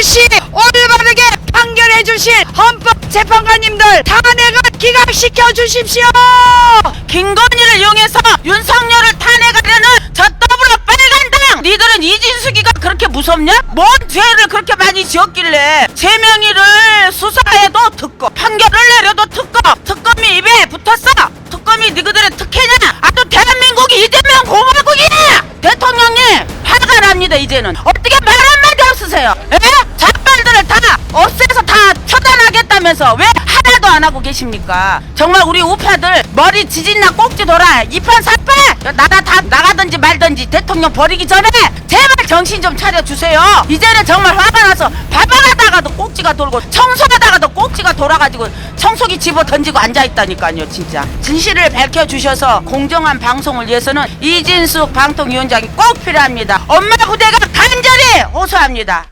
이것이 올바르게 판결해 주신 헌법재판관님들 탄핵을 기각시켜 주십시오. 김건희를 이용해서 윤석열을 탄핵하려는 저 더불어 빨간당! 니들은 이진숙이가 그렇게 무섭냐? 뭔 죄를 그렇게 많이 지었길래 제명이를 수사해도 특검 판결을 내려도 특검 특검이 입에 붙었어? 특검이 니그들의 특혜냐? 아또 대한민국이 이재명 공화국이야! 대통령님 화가 납니다 이제는. 어떻게 말 한마디 없으세요. 에? 잡발들을 다 없애서 다 처단하겠다면서 왜 하나도 안 하고 계십니까? 정말 우리 우파들 머리 지진나 꼭지 돌아 이판 사파 나라 다 나가든지 말든지 대통령 버리기 전에 제발 정신 좀 차려 주세요. 이제는 정말 화가 나서 바바하다가도 꼭지가 돌고 청소하다가도 꼭지가 돌아가지고 청소기 집어 던지고 앉아 있다니까요 진짜. 진실을 밝혀 주셔서 공정한 방송을 위해서는 이진숙 방통위원장이 꼭 필요합니다. 엄마 부대가 간절히 호소합니다